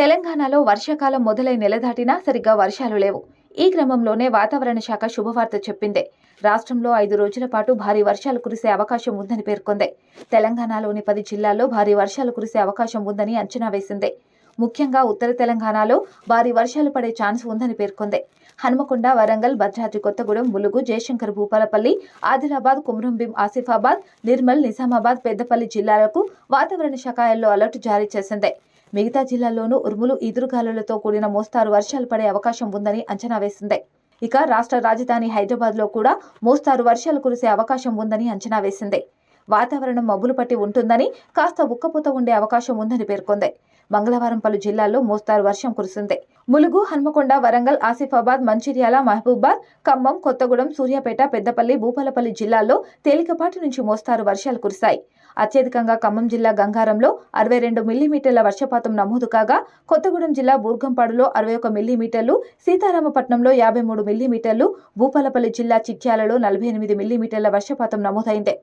తెలంగాణలో వర్షాకాలం మొదలై నెలదాటినా సరిగ్గా వర్షాలు లేవు. ఈ క్రమంలోనే వాతావరణ శాఖ శుభవార్త చెప్పింది. రాష్ట్రంలో ఐదు రోజుల పాటు భారీ వర్షాలు కురిసే అవకాశం ఉందని పేర్కొంది. తెలంగాణలోని పది జిల్లాల్లో భారీ వర్షాలు కురిసే అవకాశం ఉందని అంచనా వేసింది. ముఖ్యంగా ఉత్తర తెలంగాణలో భారీ వర్షాలు పడే ఛాన్స్ ఉందని పేర్కొంది. హన్మకొండ వరంగల్ భద్రాద్రి కొత్తగూడెం ములుగు జయశంకర్ భూపాలపల్లి ఆదిలాబాద్ కుమ్రంభీం ఆసిఫాబాద్ నిర్మల్ నిజామాబాద్ పెద్దపల్లి జిల్లాలకు వాతావరణ శాఖ ఎల్లో అలర్ట్ జారీ చేసింది. మిగతా జిల్లాల్లోనూ ఉరుములు ఈదురుగాలులతో కూడిన మోస్తారు వర్షాలు పడే అవకాశం ఉందని అంచనా వేసింది. ఇక రాష్ట్ర రాజధాని హైదరాబాద్లో కూడా మోస్తారు వర్షాలు కురిసే అవకాశం ఉందని అంచనా వేసింది. వాతావరణం మబ్బులు పట్టి ఉంటుందని కాస్త ఉక్కపోత ఉండే అవకాశం ఉందని పేర్కొంది. మంగళవారం పలు జిల్లాల్లో మోస్తారు వర్షం కురిసింది ములుగు హన్మకొండ వరంగల్ ఆసిఫాబాద్ మంచిర్యాల మహబూబాద్ ఖమ్మం కొత్తగూడెం సూర్యాపేట పెద్దపల్లి భూపాలపల్లి జిల్లాల్లో తేలికపాటి నుంచి మోస్తారు వర్షాలు కురిశాయి. అత్యధికంగా ఖమ్మం జిల్లా గంగారంలో అరవై రెండు మిల్లీమీటర్ల వర్షపాతం నమోదు కాగా కొత్తగూడెం జిల్లా బూర్గంపాడులో అరవై ఒక మిల్లీమీటర్లు సీతారామపట్నంలో యాభై మూడు మిల్లీమీటర్లు భూపాలపల్లి జిల్లా చిట్యాలలో నలభై ఎనిమిది మిల్లీమీటర్ల వర్షపాతం నమోదైంది.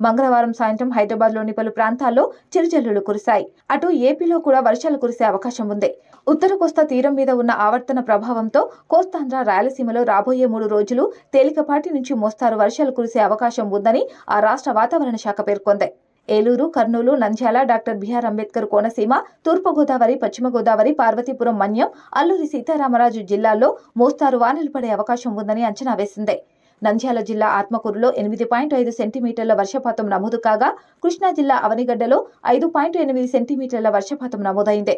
మంగళవారం సాయంత్రం హైదరాబాద్లోని పలు ప్రాంతాల్లో చిరుజల్లులు కురిశాయి. అటు ఏపీలో కూడా వర్షాలు కురిసే అవకాశం ఉంది. ఉత్తర కోస్తా తీరం మీద ఉన్న ఆవర్తన ప్రభావంతో కోస్తాంధ్ర రాయలసీమలో రాబోయే మూడు రోజులు తేలికపాటి నుంచి మోస్తారు వర్షాలు కురిసే అవకాశం ఉందని ఆ రాష్ట్ర వాతావరణ శాఖ పేర్కొంది. Eluru Kurnool Nandyal doctor B R Ambedkar Konaseema తూర్పుగోదావరి పశ్చిమ గోదావరి పార్వతీపురం మన్యం అల్లూరి సీతారామరాజు జిల్లాల్లో మోస్తారు వానలు పడే అవకాశం ఉందని అంచనా వేసింది. నంద్యాల జిల్లా ఆత్మకూరులో ఎనిమిది పాయింట్ ఐదు సెంటీమీటర్ల వర్షపాతం నమోదు కాగా కృష్ణా జిల్లా అవనిగడ్డలో ఐదు పాయింట్ ఎనిమిది సెంటీమీటర్ల వర్షపాతం నమోదైంది.